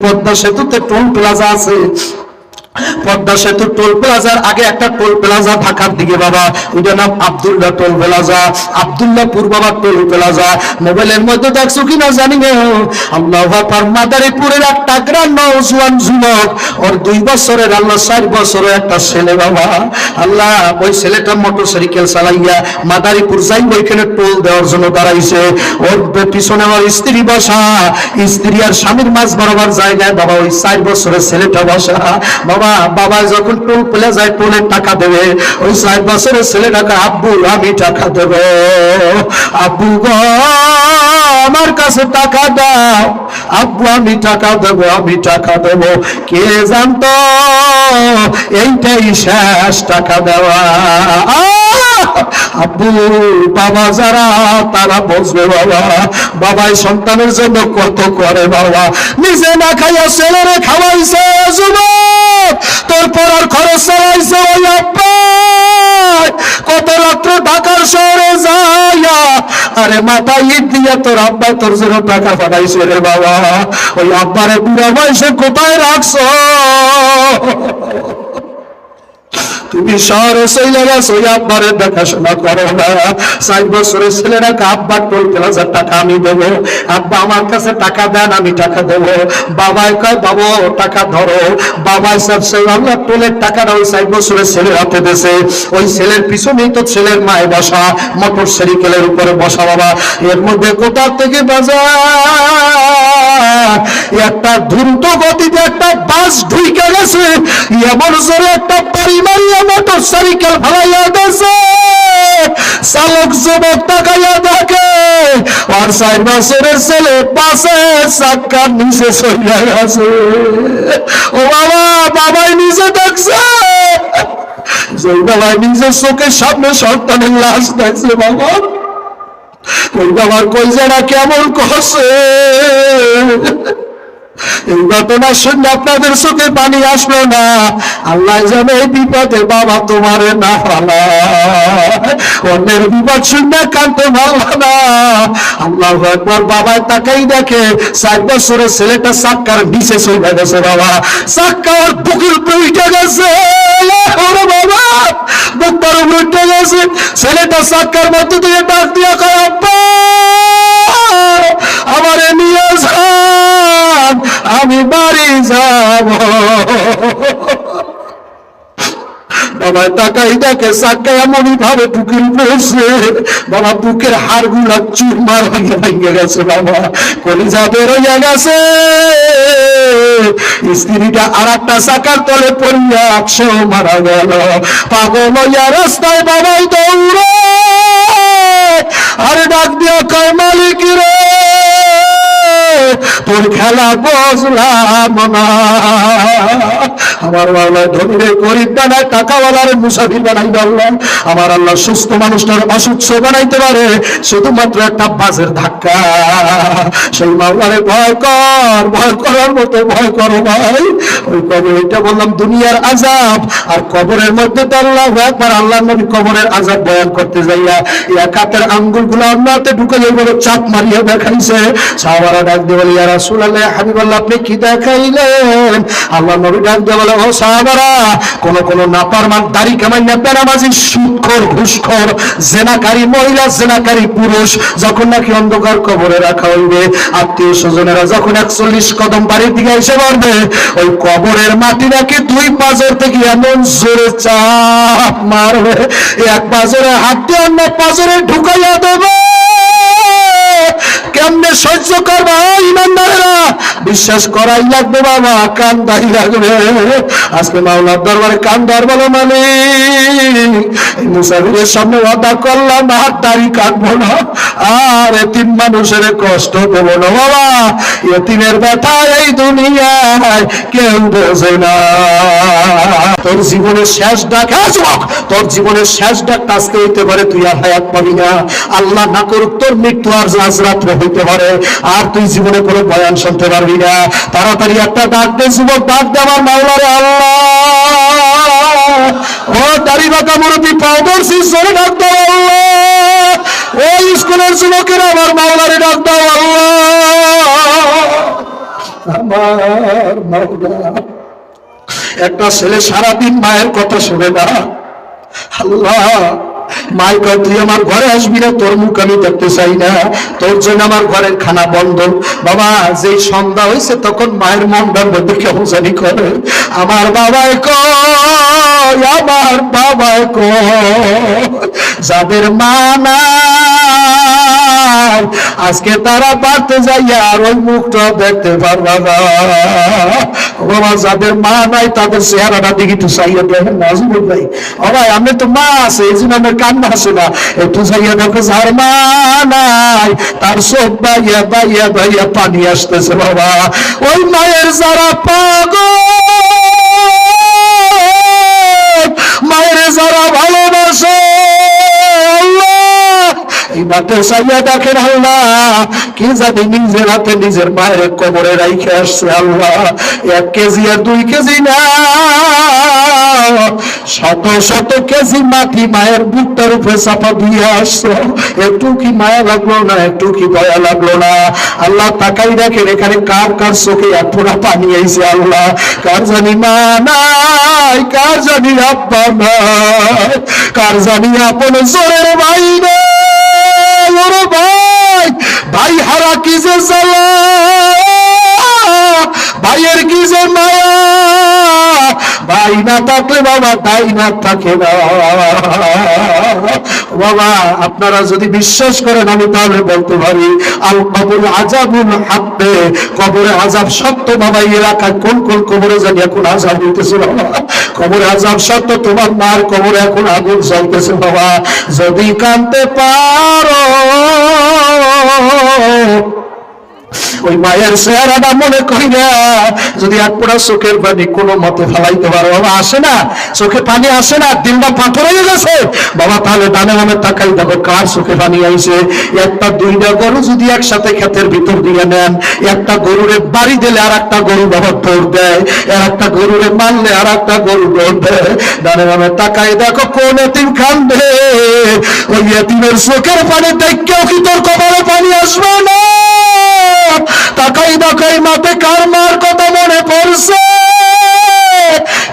পদ্মা সেতুতে toll plaza আছে। পদ্মা সেতু টোল প্লাজার আগে একটা টোল প্লাজা ঢাকার দিকে বাবা। ওইটার নাম আব্দুল্লাহ টোল প্লাজা। আব্দুল্লাহপুর বাবা টোল প্লাজা। মোবাইলের মধ্যে দেখছ কিনা জানি না। একটা গ্রাম যুবক। ওর দুই বছরের আল্লাহ চার বছরের একটা ছেলে বাবা। আল্লাহ, ওই ছেলেটা মোটর সাইকেল চালাইয়া মাদারীপুর যাই ওইখানে টোল দেওয়ার জন্য দাঁড়াইছে। ওর পিছনে আমার স্ত্রী বসা। স্ত্রী আর স্বামীর মাঝ বরাবর জায়গায় বাবা, ওই চার বছরের ছেলেটা বসা। বাবা বাবা যখন টোল পেলে যায়, টোলের টাকা দেবে। ওই চার বছরের ছেলেটাকে আব্বু, আমি টাকা দেব। আব্বু গো, আমার কাছে টাকা দাও। আব্বু আমি টাকা দেবো, আমি টাকা দেবো। কে জানতো? এইটাই শেষ টাকা দেওয়া। আব্বু বাবা যারা, তারা বুঝবে, বাবা। বাবাই সন্তানের জন্য কত করে, বাবা। নিজে না খাইয়া ছেলেরে খাওয়াইছে, যুবক। তোর পড়ার খরচ চালাইছে ওই আব্বা কত রাত্র ঢাকার শহরে যাইয়া, আরে মাথা ইট দিয়া তোর আব্বা তোর জন্য টাকা পাঠাইছে রে, বাবা। ওই আব্বারে বুড়া বয়সে কোথায় রাখছো? তুমি দেখাশোনা করো না। চার বছরের ছেলেরাকে আব্বা টোল প্লাজার টাকা আমি দেবো। আব্বা আমার কাছে টাকা দেন, আমি টাকা দেবো। বাবাই কয়, বাবা, টাকা ধরো। বাবাই সব সেই আল্লাহ, টোলের টাকাটা ওই চার বছরের ছেলের হাতে দেছে ওই ছেলের পিছনেই তো ছেলের মায় বসা। মোটর সাইকেলের উপরে বসা বাবা। এর মধ্যে কোথা থেকে বাজার? একটা দ্রুত গতিতে একটা বাস ঢুইকে গেছে। এমন জোরে একটা পরিমাণীয় মোটর সাইকেল ভাড়াইয়া গেছে চালক যুবক তাকাইয়া দেখে আর চার বছরের ছেলে পাশে চাক্কার নিচে চলে গেছে। ও বাবা, বাবাই নিচে দেখছে। যেই বাবাই নিজের চোখের সামনে সন্তানের লাশ দেখছে বাবা। ওই বাবার কলজারা কেমন করছে? এই ঘটনা শুনে আপনাদের চোখে পানি আসলো না। আল্লাহ জানে বিপদে বাবা তোমার না অন্যের বিপদ ভালো না। আল্লাহ একবার দেখে বছরের ছেলেটা গেছে বাবা। বুকের উঠে গেছে। বাবা উঠে গেছে। ছেলেটা সাক্কার মধ্যে দিয়ে ডাক দিয়ে কয়, আব্বা, আমারে নিয়ে আমি বাড়ি যাব। বাবা দেখে ভাবে পড়ছে বাবা, বুকেরগুলা চুরমার হয়ে ভেঙে গেছে, বাবা। কলিজা বেরোইয়া গেছে। স্ত্রীটা আর একটা চাকার তলে পড়িয়া সেও মারা গেল। পাগল হইয়া রাস্তায় বাবাই দৌড়ে। আরে ডাক দিয়া কয় মালিক রে? তোর খেলা বসলাম আমার আল্লাহ ধনীরে, গরিব বানায়, টাকাওয়ালার মুসাফির বানাই আল্লাহ আমার আল্লাহ সুস্থ মানুষটার অসুস্থ বানাইতে পারে, শুধুমাত্র একটা বাসের ধাক্কা। সেই মাওলারে ভয় কর, ভয় করার মতো ভয় করো ভাই। ওই কবর এটা বললাম, দুনিয়ার আজাব আর কবরের মধ্যে তো আল্লাহ একবার আল্লাহ নবী কবরের আজাব বয়ান করতে যাইয়া, এক হাতের আঙ্গুলগুলো অন্যতে ঢুকে যাই বলে চাপ মারিয়া দেখাইছে। সাহাবারা ডাক দিয়ে বলে, ইয়া রাসূলুল্লাহ, হাবিবাল্লাহ, আপনি কি দেখাইলেন? আল্লাহ নবী ডাক দিয়ে বলে, ও সাহাবারা, কোন কোন নাপারমান দাড়ি কামাই না বেনামাজি সুদখোর ঘুষখোর, জেনাকারী মহিলা, জেনাকারী পুরুষ, যখন নাকি অন্ধকার কবরে রাখা হইবে, আত্মীয় স্বজনেরা যখন একচল্লিশ কদম বাড়ির দিকে এসে পড়বে ওই কবরের মাটি নাকি দুই পাঁচর থেকে এমন জোরে চাপ মারবে, এক পাঁচরে হাত দিয়ে অন্য পাঁচরে ঢুকাইয়া দেবে। কেমনে সহ্য করবা ইমানদারেরা? বিশ্বাস করাই লাগবে বাবা, কান্দাই লাগবে। আজকে মাওলার দরবারে কান্দার বলো মানে মুসাফিরের সামনে ওয়াদা করলাম, আর দাড়ি কাটবো না। আর এতিম মানুষের কষ্ট দেব না বাবা। এতিমের ব্যথা এই দুনিয়ায় কেউ বোঝে না। তোর জীবনের শেষ ডাক তোর জীবনের শেষ ডাক আজকে হইতে পারে, তুই আর হায়াত পাবি না। আল্লাহ না করুক তোর মৃত্যু আর আজ রাত্রে হইতে পারে। আর তুই জীবনে কোনো বয়ান শুনতে পারবি না তাড়াতাড়ি একটা ডাক দে যুবক ডাক দে আমার মাওলারে আল্লাহ। ও দাড়ি বাঁকা মুরব্বী পাউডারসি জোরে ডাক দাও আল্লাহ। ওই স্কুলের আমার মাওলারে ডাক দাও আল্লাহ। আমার মাওলা একটা ছেলে সারাদিন মায়ের কথা শুনে না। আল্লাহ। তুই আমার ঘরে আসবি না? তোর মুখ আমি দেখতে চাই না। তোর জন্য আমার ঘরের খানা বন্ধ। বাবা সন্ধ্যা হয়েছে, তখন মায়ের কেমন জানি করে। আমার বাবাই কয়, আমার বাবাই কয়, যাদের আজকে তারা পারতে যাইয়া আর ওই মুখটা দেখতে পারবা বাবা, যাদের মা নাই, তাদের চেহারাটা দেখি তো চাইয়া দেখেন না আজমুল ভাই। ও ভাই আমি তো মা আছে, এই জন্য আমার কান্না একটু যাইয়া দেখো যার নাই, তার সব বাইয়া বাইয়া বাইয়া পানি আসতেছে বাবা। ওই মায়ের যারা পাগল, মায়ের যারা ভালোবাসে মাঠে সাইয়া দেখেন আল্লাহ, কি জানি নিজের হাতে নিজের মায়ের কবরে রাইখে আসছে আল্লাহ। এক কেজি আর দুই কেজি না। শত শত কেজি মাটি মায়ের বুকটার উপরে চাপা দিয়ে আসছো। একটু কি মায়া লাগল না, একটু কি দয়া লাগল না? আল্লাহ তাকাই দেখেন, এখানে কার কার চোখে এক ফোঁটা পানি আইছে আল্লাহ। কার জানি মা নাই, কার জানি আব্বা নাই, কার জানি আপন জোরের ভাই ভাই, হারা কি যে জ্বালা? ভাইয়ের কি যে মায়া? ভাই না থাকলে বাবা, তাই না থাকে না। বাবা, আপনারা যদি বিশ্বাস করেন, আমি তাহলে বলতে পারি আল কবর আজাবুল হাতে কবরে আজাব সত্য বাবা এলাকায় কোন কোন কবরে জানি এখন আজাব হইতেছে বাবা? কবরে আজাব সত্য, তোমার মার কবরে এখন আগুন জ্বলতেছে বাবা। যদি কানতে পারো ওই মায়ের চেহারাটা মনে করি না যদি এক পোড়া চোখের পানি কোনো মতে ফেলাইতে পারো। বাবা আসে না, চোখে পানি আসে না, দিনটা পাথর হয়ে গেছে। বাবা, তাহলে ডানে নামে তাকাই দেখো, কার চোখে পানি আইছে? একটা দুইটা গরু যদি একসাথে ক্ষেতের ভিতর দিয়ে নেন, একটা গরুরে বাড়ি দিলে আর একটা গরু বাবা দৌড় দেয় আর একটা গরুরে মারলে আর একটা গরু দৌড় দেয়। ডানে নামে তাকাই দেখো, কোন এতিম কান্দে ওই এতিমের চোখের পানি দেখেও কি তোর কপালে পানি আসবে না? তাকাই তাকাই মাতে কার মার কথা মনে পড়ছে?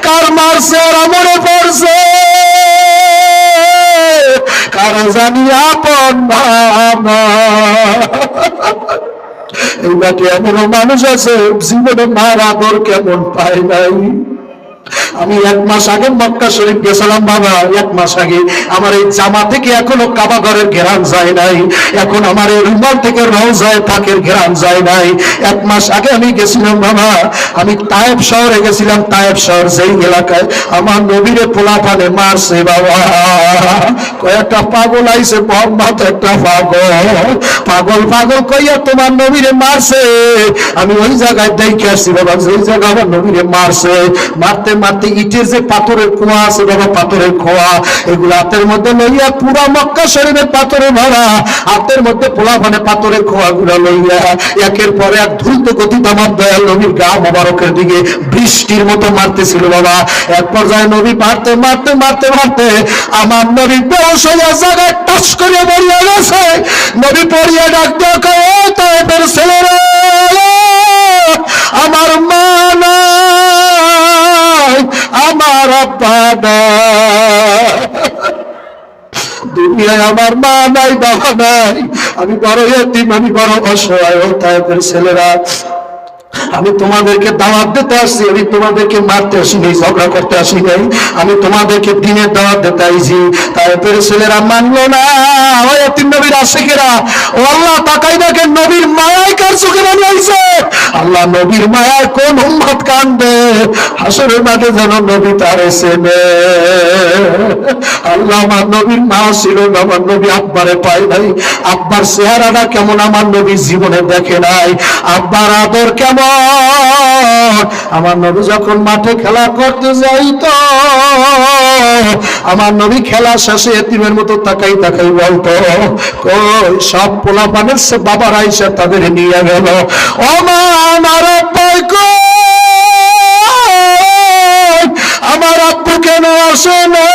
কার মারছে ওরা মনে পড়ছে? কার জানি আপন এই বাকি এমনও মানুষ আছে, জীবনে মার আদর কেমন পায় নাই? আমি এক মাস আগে মক্কা শরীফ গেছিলাম, বাবা, এক মাস আগে। আমার এই জামা থেকে এখনও কাবা ঘরের ঘেরান যায় নাই। এখন আমার এই রুমাল থেকে রওজায় পাকের ঘেরান যায় নাই। এক মাস আগে আমি গেছিলাম, বাবা, আমি তায়েব শহরে গেছিলাম, তায়েব শহর যেই এলাকায়। আমার নবীরে পোলা পানে মারছে, বাবা। কয়েকটা পাগল আইছে, মোহাম্মদ, একটা পাগল। পাগল পাগল কইয়া তোমার নবীরে মারছে। আমি ওই জায়গায় দেখে আসছি, বাবা যেই জায়গায় আমার নবীরে মারছে। মারতে মারতে, ইটের যে পাথরের কুয়া আছে বাবা পাথরের খোয়া, এগুলো হাতের মধ্যে লইয়া পুরা মক্কা শরীরের পাথরে ভরা, হাতের মধ্যে পোলা মানে পাথরের খোয়া গুলা লইয়া, একের পরে এক দ্রুত গতিতে আমার দয়াল নবীর গা মোবারকের দিকে বৃষ্টির মতো মারতেছিল বাবা। এক পর্যায়ে নবী মারতে মারতে মারতে মারতে, আমার নবী হইয়া জায়গায় টাস করে মরিয়া গেছে। নবী পড়িয়া ডাক দেওয়া তাইপের ছেলেরা, আমার মা আমার দুনিয়ায় আমার মা নাই, বাবা নাই। আমি বড় এতিম, আমি বড় অসহায় তাইপের ছেলেরা। আমি তোমাদেরকে দাওয়াত দিতে আসছি, আমি তোমাদেরকে মারতে আসি নাই ঝগড়া করতে আসি নাই আমি তোমাদেরকে দিনের দাওয়াত দিতে আইছি। তারপরে ছেলেরা মানলো না। ওই তিন নবীর আশেকেরা, ও আল্লাহ তাকাই দেখেন, নবীর মায়ায় কার চোখে বানিয়েছে আল্লাহ নবীর মায়ায় কোন উম্মত কান্দে হাসরের মাঠে যেন নবী তার এসেনে। আল্লাহ আমার নবীর মা ছিল আমার নবী আব্বারে পাই নাই। আব্বার চেহারাটা কেমন, আমার নবী জীবনে দেখে নাই। আব্বার আদর কেমন আমার নবী যখন মাঠে খেলা করতে যাইতো, আমার নবী খেলা শেষে এতিমের মতো তাকাই তাকাই বলতো, কই, সব পোলা পানের সে বাবার আইসা তাদের নিয়ে গেল। আমার আমার আব্বু কেন আসে না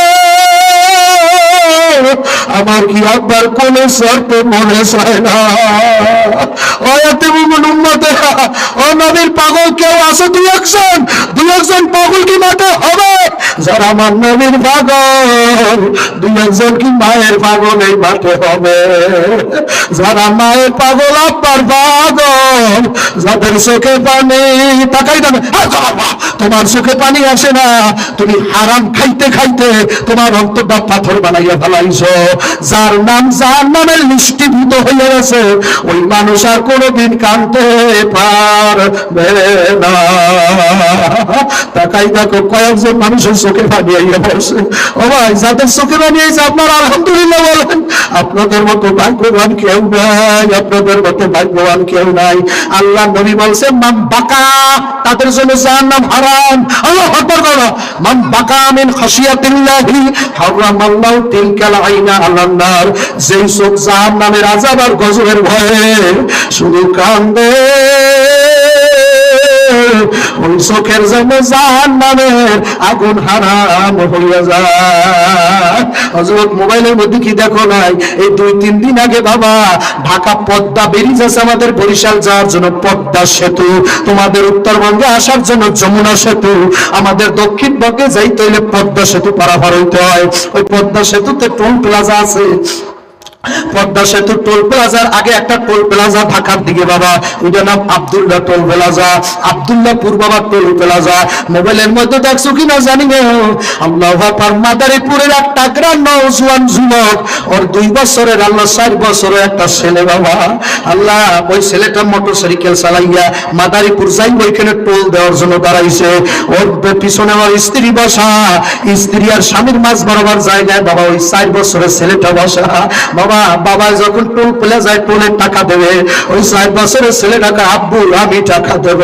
আমার কি আব্বার কোন শর্ত মনে না? মায়ের পাগল আব্বার যাদের চোখে পানি তাকাই দেবে তোমার চোখে পানি আসে না। তুমি হারাম খাইতে খাইতে তোমার অন্তরটা পাথর বানাইয়া ফেলাইছো যার নাম, যার নামের লিষ্টিভূত হয়ে গেছে, ওই মানুষ আর কোনোদিন পারবে না। তাকাই দেখো, কয়েকজন মানুষের চোখে ও ভাই, যাদের চোখে আলহামদুলিল্লাহ বলেন, আপনাদের মতো ভাগ্যবান কেউ নাই, আপনাদের মতো ভাগ্যবান কেউ নাই। আল্লাহ নবী বলছেন মাম বাকা তাদের জন্য যার নাম হারাম। আল্লাহ আকবার করো মাম বাকা মিন খাশিয়াতিল্লাহি হারাম আল্লাহ নার যেই সব জাহান নামের আজাবার গজবের ভয়ে শুধু কান্দে। ওই চোখের জন্য জাহান্নামের আগুন হারাম হইয়া যায়। হযরত মোবাইলের মধ্যে কি দেখো নাই? এই দুই, তিন দিন আগে বাবা, ঢাকা পদ্মা বেরিয়ে যাচ্ছে আমাদের বরিশাল যাওয়ার জন্য, পদ্মা সেতু। তোমাদের উত্তরবঙ্গে আসার জন্য যমুনা সেতু। আমাদের দক্ষিণবঙ্গে যাইতে হইলে পদ্মা সেতু পারাপার হইতে হয়। ওই পদ্মা সেতুতে টোল প্লাজা আছে। পদ্মা সেতু টোল প্লাজার আগে একটা টোল প্লাজা ঢাকার দিকে বাবা। ওইটার নাম আব্দুল্লাহ টোল প্লাজা। আব্দুল্লাহপুর বাবা টোল প্লাজা। মোবাইলের মধ্যে দেখছ কিনা জানি যুবক। ওর দুই বছরের আল্লাহ বছরের একটা ছেলে বাবা। আল্লাহ, ওই ছেলেটা মোটর সাইকেল চালাইয়া যাই ওইখানে টোল দেওয়ার জন্য দাঁড়াইছে। ওর পিছনে আমার স্ত্রী বসা। স্ত্রী আর স্বামীর মাছ বরাবর জায়গায় বাবা, ওই চার বছরের ছেলেটা বসা। বাবা বাবা বাবা যখন টোল পেলে যায় টোলের টাকা দেবে। ওই চার বছরের ছেলেটাকে আব্বু আমি টাকা দেব।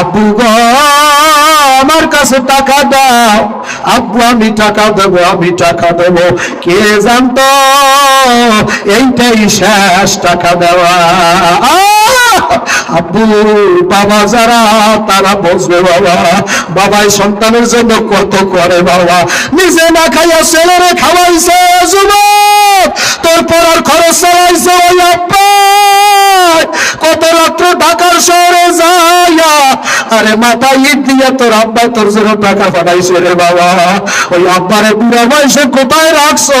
আব্বু গো, আমার কাছে টাকা দাও। আব্বু, আমি টাকা দেব, আমি টাকা দেব। কে জানতো? এইটাই শেষ টাকা দেওয়া! আব্বু বাবা যারা, তারা বুঝবে বাবা, বাবাই সন্তানের জন্য কত করে, বাবা। নিজে না খাইয়া ছেলেরে খাওয়াইছে যুবক, তোর পড়ার খরচ চালাইছে ওই কত রাত্র ঢাকার শহরে যাইয়া, আরে মাথা ইট দিয়ে তোর আব্বা তোর জন্য টাকা পাঠাইছে রে বাবা। ওই আব্বারে বুড়া বয়সে কোথায় রাখছো?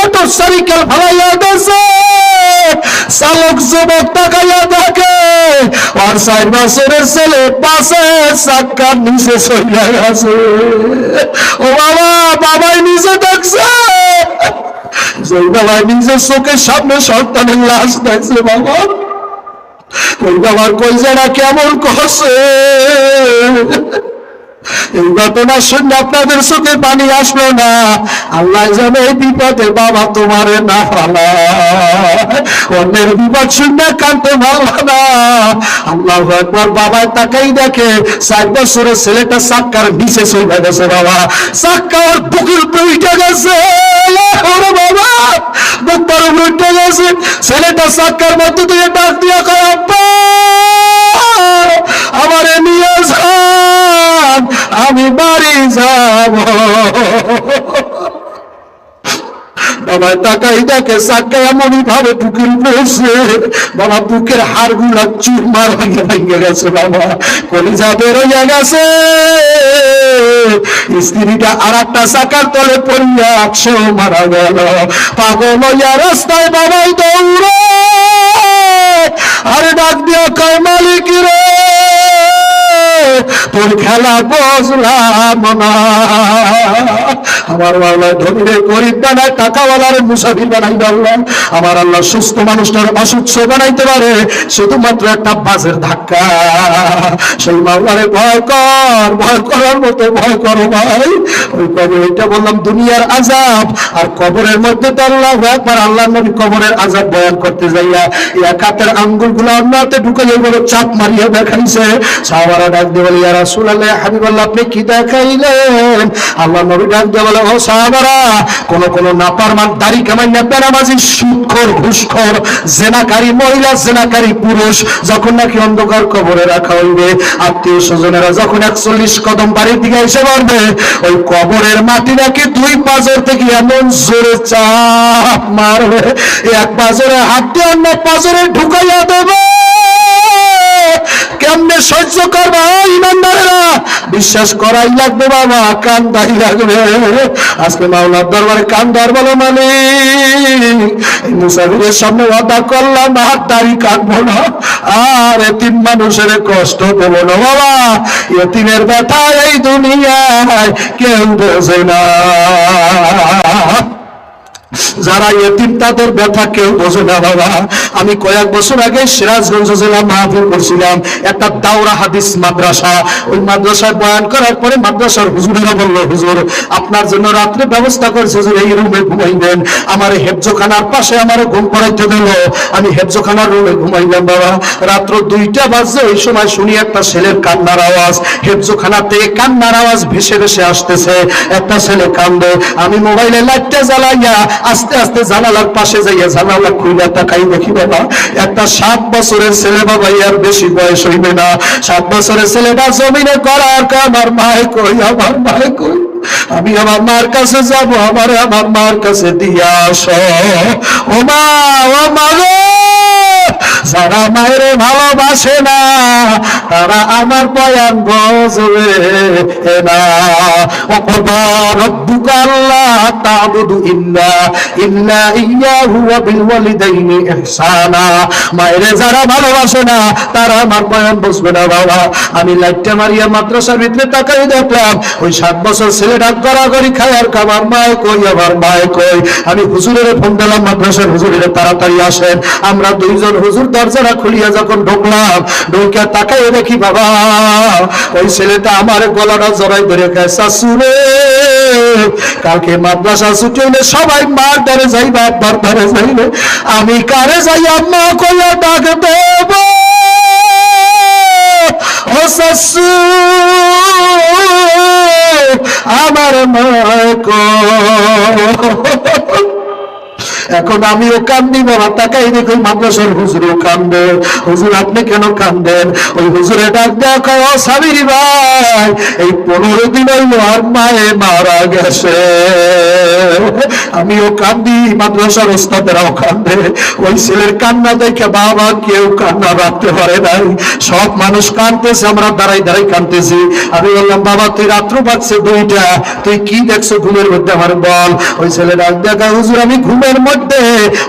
মোটর সাইকেল ভালাইয়া গেছে। চালক, যুবক তাকাইয়া দেখে, আর চার বছরের ছেলে পাশে চাক্কার নিচে চলে গেছে। ও বাবা, বাবাই নিচে দেখছে। যেই নিজের চোখের সামনে সন্তানের লাশ দেখছে বাবা। ওই বাবার কলজারা কেমন করছে? ঘটনা শুনে আপনাদের চোখে পানি আসলো না। আল্লাহ বিপদে বাবা তোমারে না অন্যের বিপদ শুনে কানতে না। আল্লাহ একবার বাবা তাকাই দেখে বছরের ছেলেটা নিচে চলে গেছে বাবা। গেছে। বাবা বুকটার উঠে গেছে। ছেলেটা মধ্যে দিয়ে ডাক দিয়ে আমারে নিয়ে যান। আমি বাড়ি যাব। বাবা তাকাই দেখে সাক্কা এমনই ভাবে বুকের বসে। বাবা বুকের হাড়গুলা চুরমার ভেঙে গেছে বাবা। কলিজা বেরোইয়া গেছে। স্ত্রীটা আর একটা চাকার তলে পড়িয়া একশো মারা গেল। পাগল হইয়া রাস্তায় বাবাই দৌড়ে। আরে ডাক দিয়া কয়, মালিক রে! তোর খেলা বুঝলাম না। আমার আল্লাহ ধনীরে গরিব বানায় টাকাওয়ালার মুসাফির বানাই আল্লাহ আমার আল্লাহ সুস্থ মানুষটার অসুস্থ বানাইতে পারে, শুধুমাত্র একটা বাজের ধাক্কা। সেই মাওলারে ভয় কর, ভয় করার মতো ভয় করো ভাই। ওই কবর এটা বললাম, দুনিয়ার আজাব আর কবরের মধ্যে তো আল্লাহ একবার আল্লাহ নবী কবরের আজাব বয়ান করতে যাইয়া, এক হাতের আঙ্গুলগুলো আল্লাহতে ঢুকে যাই বলে, চাপ মারিয়া দেখাইছে। সাহাবারা ডাক দিয়ে বলে, ইয়া রাসূলুল্লাহ, হাবিবাল্লাহ, আপনি কি দেখাইলেন? আল্লাহ নবী ডাক দিয়ে বলে, ও সাহাবারা, কোন কোন নাপারমান দাড়ি কামাই না বেনামাজি সুদখোর ঘুষখোর, জেনাকারী মহিলা, জেনাকারী পুরুষ, যখন নাকি অন্ধকার কবরে রাখা হইবে আত্মীয় স্বজনেরা যখন একচল্লিশ কদম বাড়ির দিকে এসে পড়বে, ওই কবরের মাটি নাকি দুই পাঁচর থেকে এমন জোরে চাপ মারবে, এক পাঁচরে হাত দিয়ে অন্য পাঁচরে ঢুকাইয়া দেবে কেমনে সহ্য করবা ইমানদারেরা বিশ্বাস করাই লাগবে বাবা, কান্দাই লাগবে। আজকে মাওলার দরবারে কান্দার বলো মানে মুসাফিরের সামনে ওয়াদা করলাম, আর দাড়ি কাটবো না। আর এতিম মানুষের কষ্ট দেবো না বাবা। এতিমের ব্যথা এই দুনিয়ায় কেউ বোঝে না। যারা এতিম তাদের ব্যথা কেউ বোঝে না, বাবা। আমি কয়েক বছর আগে সিরাজগঞ্জ জেলা মাহফিল করছিলাম, একটা দাওরা হাদিস মাদ্রাসা। ওই মাদ্রাসায় বয়ান করার পরে মাদ্রাসার হুজুরেরা বলল, হুজুর, আপনার জন্য রাত্রে ব্যবস্থা করেছে যে এই রুমে ঘুমাইবেন। আমার হেফজোখানার পাশে আমার ঘুম পড়াইতে দিল। আমি হেফজোখানার রুমে ঘুমাইলাম, বাবা। রাত্র দুইটা বাজে, ওই সময় শুনি একটা ছেলের কান্নার আওয়াজ। হেফজোখানার থেকে কান্নার আওয়াজ ভেসে ভেসে আসতেছে। একটা ছেলে কান্দে। আমি মোবাইলে লাইটটা জ্বালাইয়া আস্তে আস্তে আস্তে জানালার পাশে যাইয়া জানালা খুলে তাকাই দেখি বাবা একটা সাত বছরের ছেলে বাবা আর বেশি বয়স হইবে না। সাত বছরের ছেলেটা জমিনে করার আমার মায় কই, আমার মায় কই? আমি আমার মার কাছে যাব, আমার আমার মার কাছে দিয়া আস। ও মা ও মা যারা মায়ের ভালোবাসে না, তারা আমার বয়ান বজবে না। বাবা। আমি মাদ্রাসার দেখলাম, ওই সাত আর কই আমার আমি হুজুরের ফোন দিলাম, মাদ্রাসার হুজুরের তাড়াতাড়ি আসেন। আমরা দুইজন হুজুর, দরজাটা খুলিয়া যখন ঢুকলাম ঢুকে তাকাই দেখি বাবা, ওই ছেলেটা আমার গলাটা জড়াই ধরে খায় শাশুড়ে কালকে মাদ্রাসা ছুটি হইলে সবাই মার ধরে যাইবে, আব্বার ধরে যাইবে আমি কারে যাই, আম্মা কইয়া ডাক দেব। শাশু আমার মায় এখন আমিও কান্দি বাবা তাকাই দেখুন মাদ্রাসার হুজুরও কান্দে। হুজুর, আপনি কেন কান্দেন? ওই হুজুরে ডাক দেখো সাবির ভাই, এই পনেরো দিন হইল আর মায়ে মারা গেছে। আমিও কান্দি, মাদ্রাসার ওস্তাদেরাও কান্দে। ওই ছেলের কান্না দেখে বাবা কেউ কান্না রাখতে পারে নাই। সব মানুষ কাঁদতেছে, আমরা দাঁড়াই দাঁড়াই কাঁদতেছি। আমি বললাম, বাবা, তুই রাত্র পাচ্ছে দুইটা, তুই কি দেখছ ঘুমের মধ্যে আমার বল? ওই ছেলে ডাক দেখা হুজুর, আমি ঘুমের মধ্যে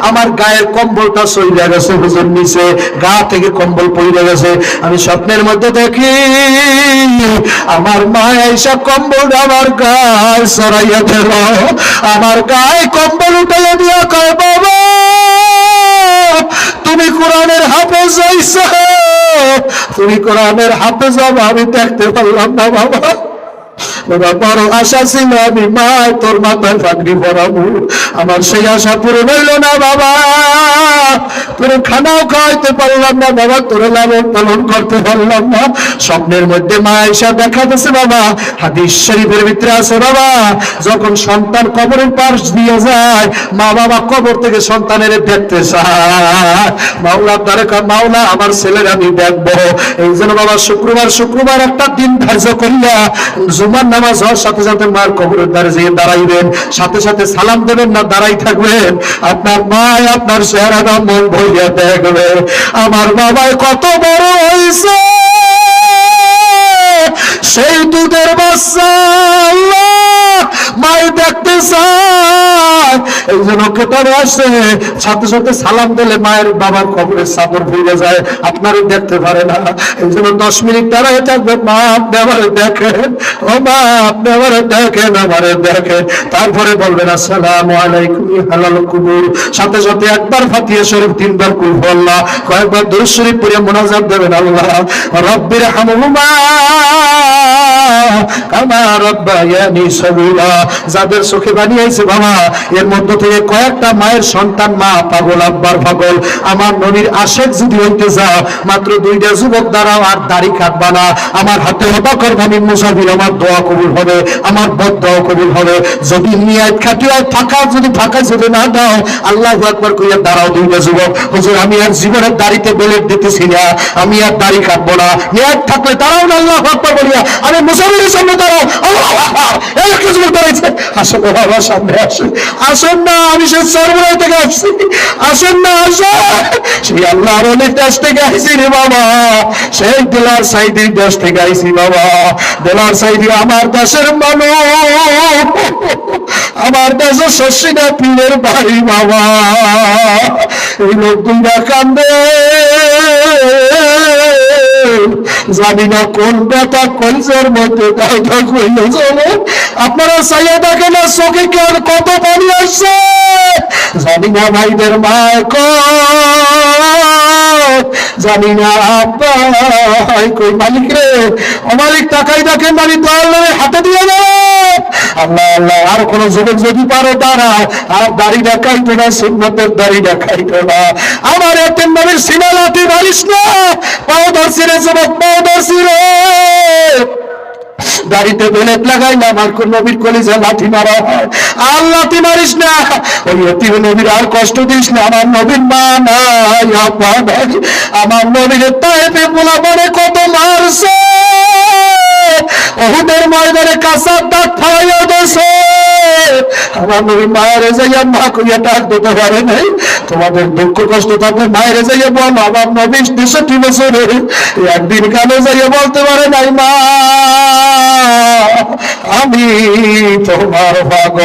আমার গায়ের কম্বলটা সইলে গেছে, হুজুর নিচে। গা থেকে কম্বল পড়ে গেছে। আমি স্বপ্নের মধ্যে দেখি, আমার মা এসা কম্বলটা আমার গায়ে সরাইয়া দিল। আমার গায়ে কম্বল উঠাইয়া দিয়া কয়, বাবা, তুমি কোরআনের হাফেজ হইছো? তুমি কোরআনের হাফেজ আমি দেখতে পারলাম না বাবা। বড় আশা আমি মা তোর মাথায় আমার সেই আশা হইল না, বাবা। তোর খানাও খাওয়াইতে পারলাম না, বাবা। তোর পালন করতে পারলাম না। স্বপ্নের মধ্যে মা এসা দেখাতেছে বাবা। হাদিস শরীফের ভিতরে আছে, বাবা। যখন সন্তান কবরের পাশ দিয়ে যায়, মা বাবা কবর থেকে সন্তানের দেখতে চায়। মাওলা তারে মাওলা, আমার ছেলের আমি দেখব। এই জন্য বাবা, শুক্রবার শুক্রবার একটা দিন ধার্য করিয়া, জুমার নামাজ হওয়ার সাথে সাথে মার কবরের দ্বারে যেয়ে দাঁড়াইবেন, সাথে সাথে সালাম দেবেন না, দাঁড়াই থাকবেন। আপনার মায়, আপনার চেহারাটা মন ভরিয়া দেখবে। আমার বাবায় কত বড় হয়েছে সেই দুধের বাচ্চা, আল্লাহ! মাই দেখতে চায়। এই জন্য কেটরে আসছে, সাথে সাথে সালাম দিলে মায়ের বাবার কবরের চাদর ভুলে যায়। আপনারই দেখতে পারে না। এই জন্য দশ মিনিট দাঁড়ায় থাকবে মা, আপনি আমারে দেখেন। ও মা, আপনি আমারে দেখেন আমারে দেখেন। তারপরে বলবেন, আসসালাম আলাইকুম হালাল কুবুর। সাথে সাথে একবার ফাতিহা শরীফ, তিনবার কুল আল্লাহ। কয়েকবার দুরূদ শরীফ পড়ে মোনাজাত দেবেন আল্লাহ। রব্বির হামহুমা কামা রব্বায়ানি সগীরা। যাদের চোখে বানিয়েছে বাবা, এর মধ্য থেকে কয়েকটা মায়ের সন্তান, মা, পাগল, আব্বার পাগল। আমার নবীর আশেক যদি হইতে যাও, মাত্র দুইটা যুবক দ্বারাও আর দাড়ি কাটবা না। আমার হাতে হবা করবানি মুসাফির, আমার দোয়া কবুল হবে, আমার বদ দোয়া কবুল হবে। যদি নিয়াত খাটিয়া ফাঁকা, যদি ফাঁকা যদি না দাও, আল্লাহ একবার কইয়া দাঁড়াও দুইটা যুবক। হুজুর, আমি আর জীবনের দাড়িতে বেলেট দিতেছি না, আমি আর দাড়ি কাটবো না। নিয়াত থাকলে দাঁড়াও না, আল্লাহ বলিয়া আমি মুসাফিরের সামনে দাঁড়াও, আল্লাহ আমি সে থেকে আসছি। রে বাবা। থেকে বাবা। সাইদি আমার দেশের মানুষ। আমার দেশে শশীনা পীরের বাড়ি বাবা। এই লোক দুইটা কান্দে। জানি না কোন ব্যথা কলসের মধ্যে চলো আপনারা চাইয়া দেখেন না চোখে কেন কত পানি আসছে। জানি না ভাইদের মা জানি না আব্বা কই মালিক রে? ও মালিক, তাকাই দেখেন মালিক, দয়াল হাতে দিয়ে দেয় আল্লাহ আল্লাহ, আর কোন যুবক যদি পারো দাঁড়া আর দাড়ি দেখাইতো না, সুন্নতের দাড়ি দেখাইতো না। আমার এতেন নবীর সিনালাতি মারিস না। পাও ধরছি দাড়িতে বেলেট লাগাই না নবীর কলিজা লাঠি মারা। আর লাঠি মারিস না। ওই অতি নবীর আর কষ্ট দিস না। আমার নবীর মা নাই আমার নবীর তাইপে পোলা বলে কত মারছে। ওহুদের ময়দানে কাঁচার দাঁত ফালাইয়া দেছে। আমার নবী মায়ের যাইয়া মা কইয়া ডাক দিতে পারে নাই। তোমাদের দুঃখ কষ্ট মায়ের যাইয়া বল, আমার নবী তেষট্টি বছরে একদিন কানে যাইয়া বলতে পারে নাই, মা, আমি তোমার পাগল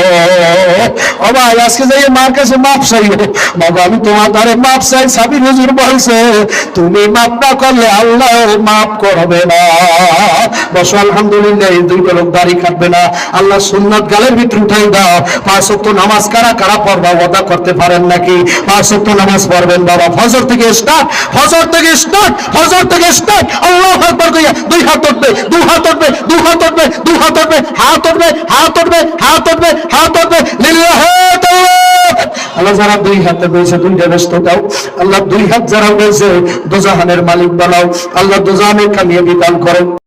ও ভাই, আজকে যাই মার কাছে মাপ চাইও। বাবা আমি তোমার দ্বারে মাপ চাই, সাবির হুজুর বলছে, তুমি মাপ না করলে আল্লাহ মাপ করবে না। বসো, আলহামদুলিল্লাহ, এই দুই লোক দাড়ি কাটবে না। আল্লাহ সুন্নাত গালের ভিতরে দুই হাত আল্লাহ যারা দুই হাতে যারা দোজাহানের মালিক বানাও। আল্লাহ দোজাহানের কামিয়ে বিধান করো